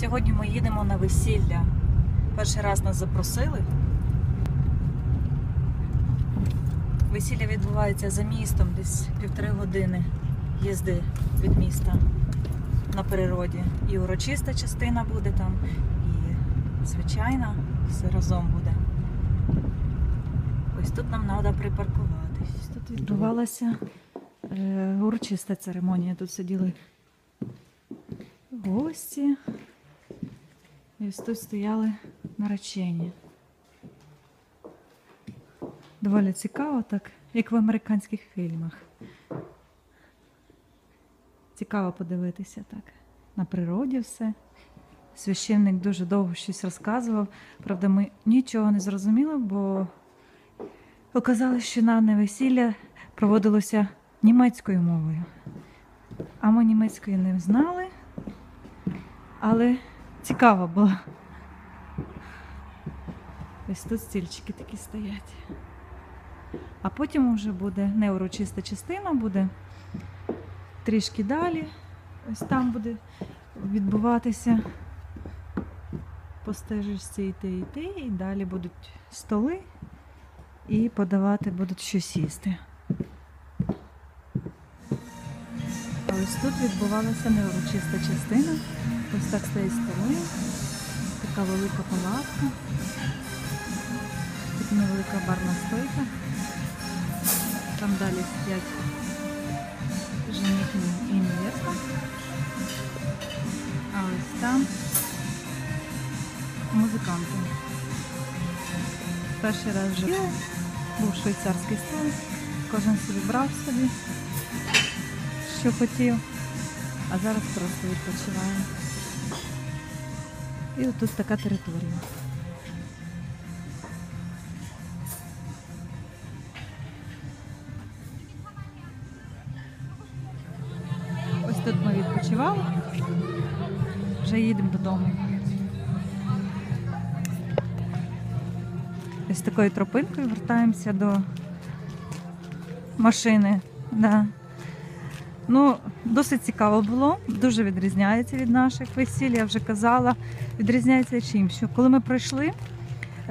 Сьогодні ми їдемо на весілля. Перший раз нас запросили. Весілля відбувається за містом, десь півтори години їзди від міста на природі. І урочиста частина буде там, і звичайна все разом буде. Ось тут нам треба припаркуватись. Тут відбувалася е, урочиста церемонія. Тут сиділи гості. І ось тут стояли наречені. Доволі цікаво, так, як в американських фільмах. Цікаво подивитися так. На природі все. Священник дуже довго щось розказував. Правда, ми нічого не зрозуміли, бо оказалось, що на весілля проводилося німецькою мовою. А ми німецької не знали, але цікаво було. Ось тут стільчики такі стоять. А потім вже буде неурочиста частина, буде трішки далі. Ось там буде відбуватися по стежечці йти, йти, і далі будуть столи і подавати будуть щось їсти. А ось тут відбувалася неурочиста частина. Ось так стоять столи, така велика палатка, тут невелика барна стойка. Там далі сидять жених і невеста. А ось там музиканти. Перший раз вже був швейцарський стол, кожен собі брав собі, що хотів, а зараз просто відпочиває. І отут така територія. Ось тут ми відпочивали. Вже їдемо додому. Ось такою тропинкою вертаємося до машини. Да. Ну, досить цікаво було, дуже відрізняється від наших весіль, я вже казала. Відрізняється чим? Що коли ми пройшли,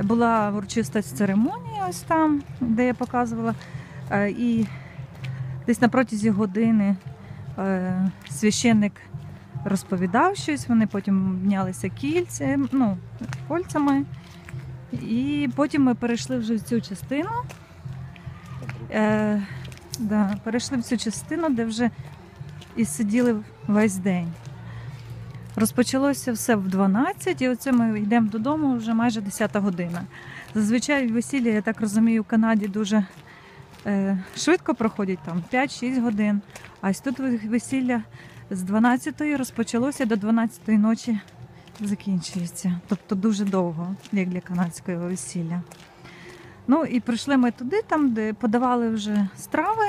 була урочиста церемонія ось там, де я показувала. е, І десь на протязі години е, священник розповідав щось, вони потім обнялися кільцем, ну, кольцями. І потім ми перейшли вже в цю частину. Е, да, перейшли в цю частину, де вже і сиділи весь день. Розпочалося все в 12, і оце ми йдемо додому вже майже 10 година. Зазвичай весілля, я так розумію, в Канаді дуже е, швидко проходять там 5-6 годин. А ось тут весілля з 12 розпочалося до 12 ночі закінчується. Тобто дуже довго, як для канадського весілля. Ну і прийшли ми туди, там, де подавали вже страви,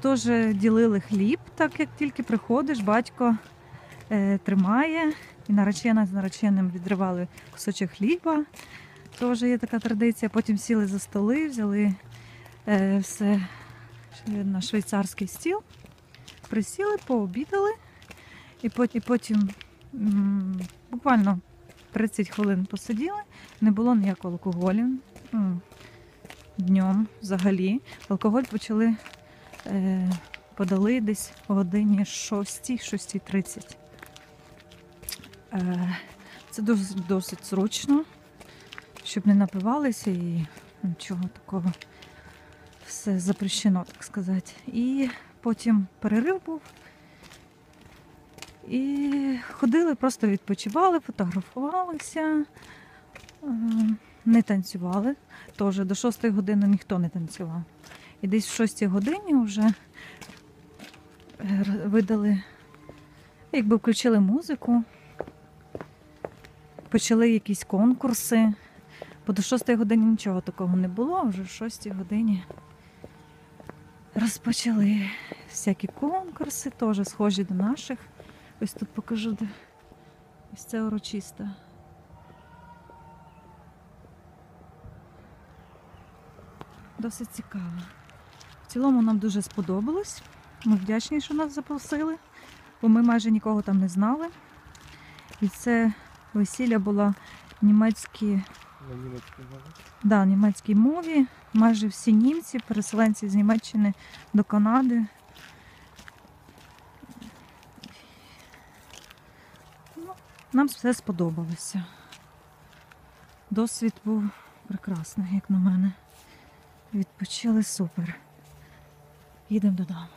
теж ділили хліб, так як тільки приходиш, батько тримає, і наречена з нареченим відривали кусочок хліба. Теж є така традиція. Потім сіли за столи, взяли е, все на швейцарський стіл, присіли, пообідали, і потім, буквально 30 хвилин посиділи, не було ніякого алкоголю. Днем взагалі. Алкоголь почали е, подали десь о годині 6, 6.30. Е, це досить, досить зручно, щоб не напивалися і нічого такого. Все запрещено, так сказати. І потім перерив був. І ходили, просто відпочивали, фотографувалися, е, не танцювали. Теж до 6 години ніхто не танцював. І десь в 6 годині вже е, видали, якби включили музику, почали якісь конкурси. Бо до 6 години нічого такого не було, а вже в 6 годині розпочали всякі конкурси, теж схожі до наших. Ось тут покажу, де ось це урочиста. Досить цікаво. В цілому нам дуже сподобалось. Ми вдячні, що нас запросили, бо ми майже нікого там не знали. І це весілля німецькі, На німецькій да, німецькій мові. Майже всі німці, переселенці з Німеччини до Канади. Ну, нам все сподобалося. Досвід був прекрасний, як на мене. Відпочили супер. Їдемо додому.